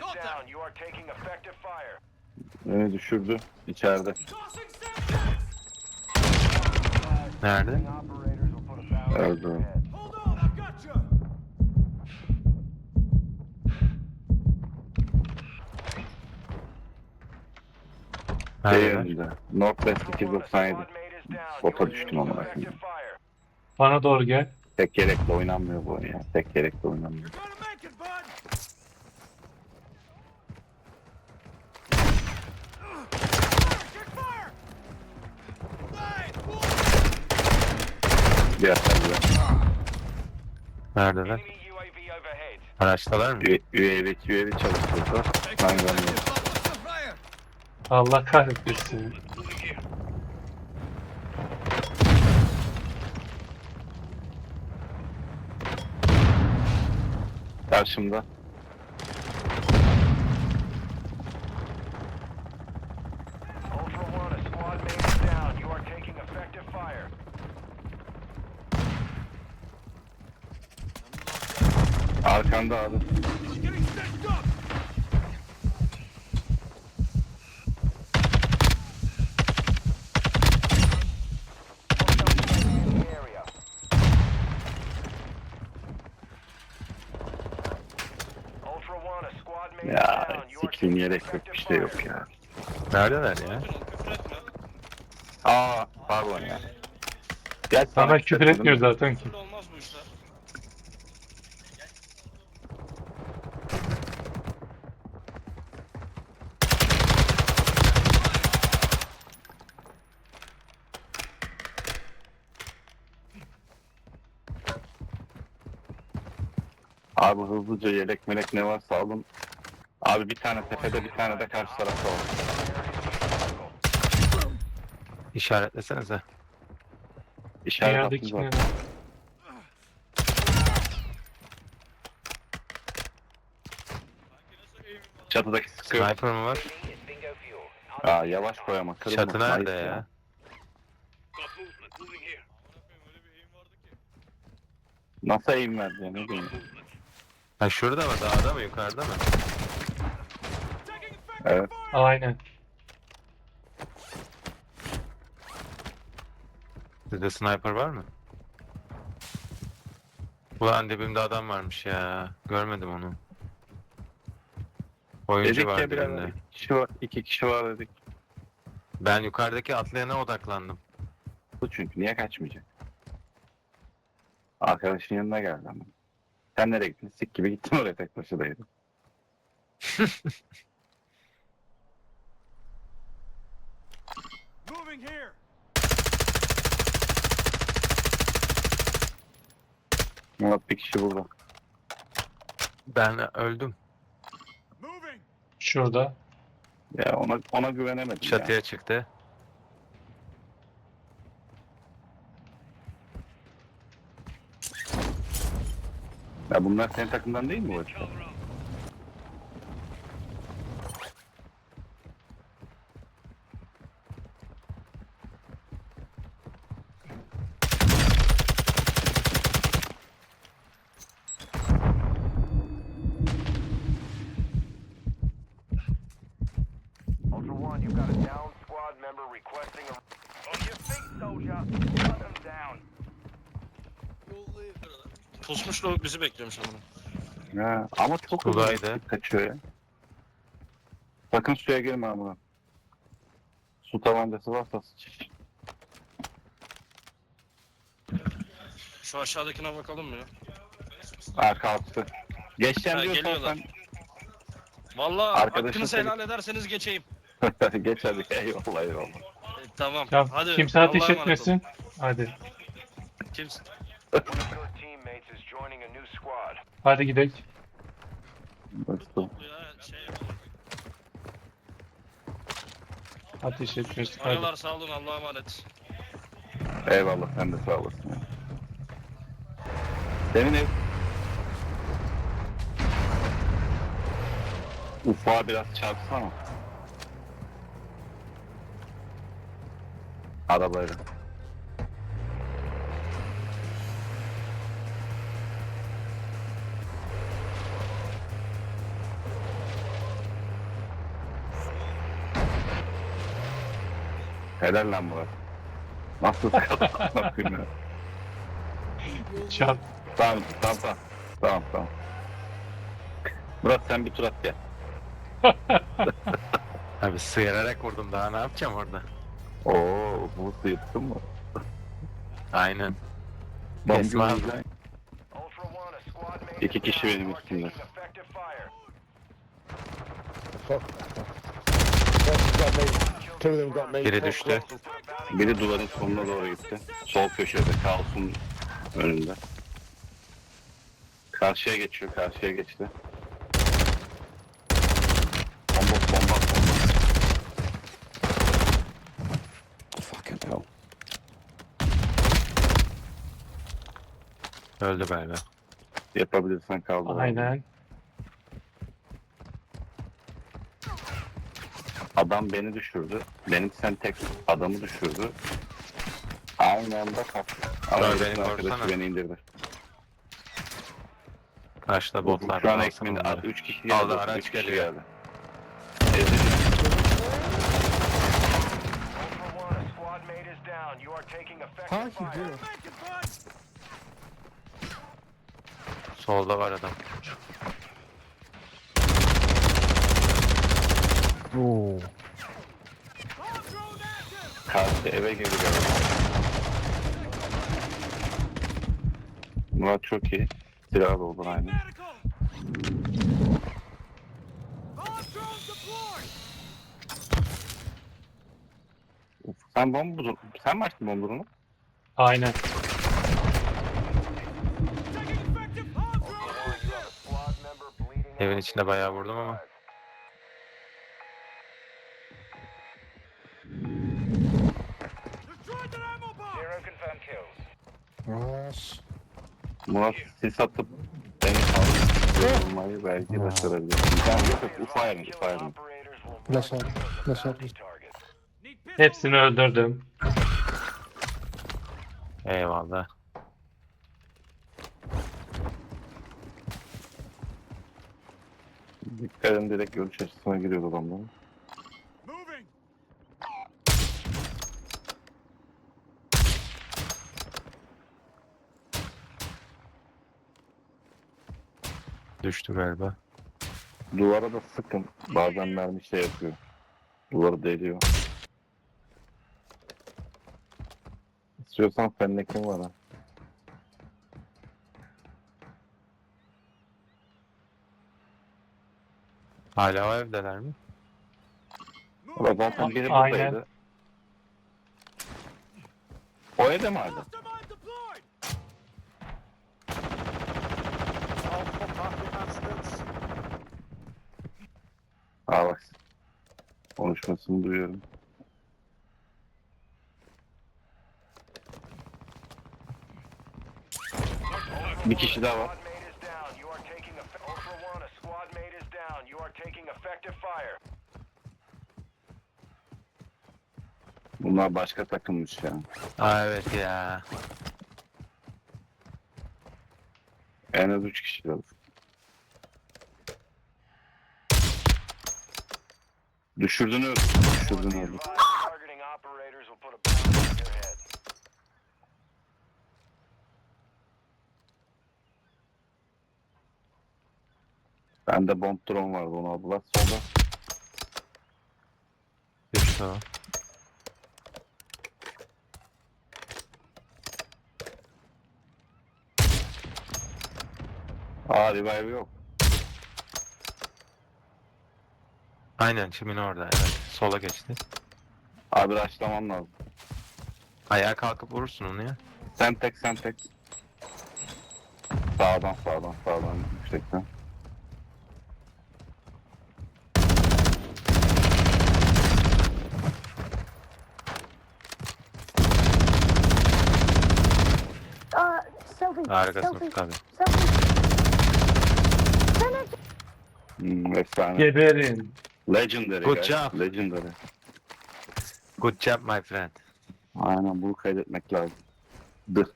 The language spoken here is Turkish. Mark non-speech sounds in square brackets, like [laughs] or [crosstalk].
down. You are taking effective fire. Beni düşürdü içeride. Nerede? You. Şey Nerede? önünde. Northwest Ultra One, a 297. squad mate is down. Bota düştüm fire. Bana doğru gel. Tek gerekle oynanmıyor bu oyun ya. Tek gerekle oynanmıyor. Diğer tarafta. Neredeler? Enemy UAV overhead. Araçtalar mı? Ü- UAV, UAV çalıştırdı. Ben görmüyorum. Allah kahretmesin. Karşımda. Ultra One, a squad mate is down. You are taking effective fire. Arkanda abi. Getting stitched up. In the area. Ultra One, a squad mate is Ya taking yelek yok bir şey yok ya. Neredeler ya? Aa pardon ya. Gel Sana küfür küfür etmiyor zaten ki. Abi hızlıca yelek melek ne varsa alın. Abi bir tane tepede bir tane de karşı tarafta var. İşaretlesenize. İşaret Dünyadaki attım ne? zaten. Çatıdaki sıkıyor. Sniper mı var? Aa yavaş koy ama kırılma. Çatı nerede ya? Nasıl eğim verdi ya ne bileyim. Ha şurada mı? Dağda mı? Yukarıda mı? Evet. Aynen. Sizde sniper var mı? Ulan dibimde adam varmış ya. Görmedim onu. Oyuncu Dedik var ya birader dibimde. iki kişi var. iki kişi var dedik. Ben yukarıdaki atlayana odaklandım. Bu çünkü niye kaçmayacak? Arkadaşın yanına geldi ama. Sen nereye gittin? Sik gibi gittin oraya tek başınaydın. Moving here. Ama bir kişi burada. Ben öldüm. Moving. Şurada. Ya ona ona güvenemedim ya. Çatıya çıktı. Ya bunlar senin takımdan değil mi bu One, you've got a down squad member requesting a... Oh, On your feet, soldier. Cut them down. Pusmuş da bizi bekliyormuş ama. Ya, ama çok hızlı Sudaydı. kaçıyor ya. Sakın suya girme ama. Su tabancası varsa sıç. Şu aşağıdakine bakalım mı ya? Arka altı. Geçeceğim Ha, diyorsan geliyorlar. sen Vallahi Arkadaşın hakkınızı seni- helal ederseniz geçeyim. [laughs] geç hadi. Eyvallah eyvallah. E, tamam. Ya Hadi. kimse ateş Allah'a emanet olun. etmesin. Hadi. Kimse. One of your teammates is joining a new squad. Hadi gidelim. Şey, Ateş etmiyorsun. Hadi. aralar sağ olun Allah'a emanet. Eyvallah sen de sağ olasın. ya. Senin ev... Ufağa biraz çarpsana. Arabayla. Helal lan Murat. Nasıl sıkıntı? Çarp. [laughs] tamam tamam tamam. Tamam tamam. Murat sen bir tur at gel. [laughs] Abi sıyırarak vurdum daha ne yapacağım orada? Oo bu sıyırttın mı? Aynen. Bomba Esma abi. güzel. Ultra One, a squad mate İki kişi benim üstümde. effective fire. Two Biri düştü. Biri duvarın sonuna doğru gitti. Sol köşede kaosun önünde. Karşıya geçiyor, karşıya geçti. Bomba, bomba, bomba. Fucking hell. Öldü galiba. Yapabilirsen kaldır. abi. Aynen. Adam beni düşürdü. Benim sen tek adamı düşürdü. Aynı anda kalktı. Ama herifin beni arkadaşı beni indirdi. Karşıda botlar Şu an var, alsana onları. 3 kişi Aldı, geldi. araç 3 kişi geliyor. geldi. Ezildi. Ultra One, a squad mate is down. You are taking effective Thank you, fire. dear. Make it, bud. Solda var adam. Active. Karşı eve girdi galiba. Murat çok iyi. Silah da olur aynı. Sen bomba buldun. Sen mi açtın bombunu? Aynen. Taking effective bomb Ultra drone One, you have a squad member bleeding Evin içinde bayağı vurdum ama. Nice. Murat sis atıp beni kaldırmayı belki başarabilirsin. Tamam yok yok ufa yerin ufa yerin. Operators will Let's mark hope. you as a Let's bounty hope. target. Need pistol. Hepsini öldürdüm. Eyvallah. Dikkat edin direkt görüş açısına giriyor adamlar. Düştü galiba. Duvara da sıkın. Bazen mermi şey yapıyor. Duvarı deliyor. İstiyorsan fennekin var ha. Hala o evdeler mi? Ulan zaten biri Aynen. buradaydı. O evde mi hala? Aa bak. Konuşmasını duyuyorum. Bir kişi daha var. Bunlar başka takımmış ya. Aa evet ya. En az 3 kişi lazım. Düşürdün öldü. Düşürdün Be öldü. advised, targeting operators will put a bounty on your head. Bende bomb drone vardı onu aldılar. Sonra Düştü o. Aa revive yok. Aynen çimin orada evet. Sola geçti. Abi raşlamam lazım. Ayağa kalkıp vurursun onu ya. Sen tek sen tek. Sağdan sağdan sağdan yüksekten. Uh, Sophie. Harikasın. Ufuk abi. Hmm, efsane. Geberin. Legendary Good guys. job. Legendary. Good job my friend. Aynen bunu kaydetmek lazım. Dı.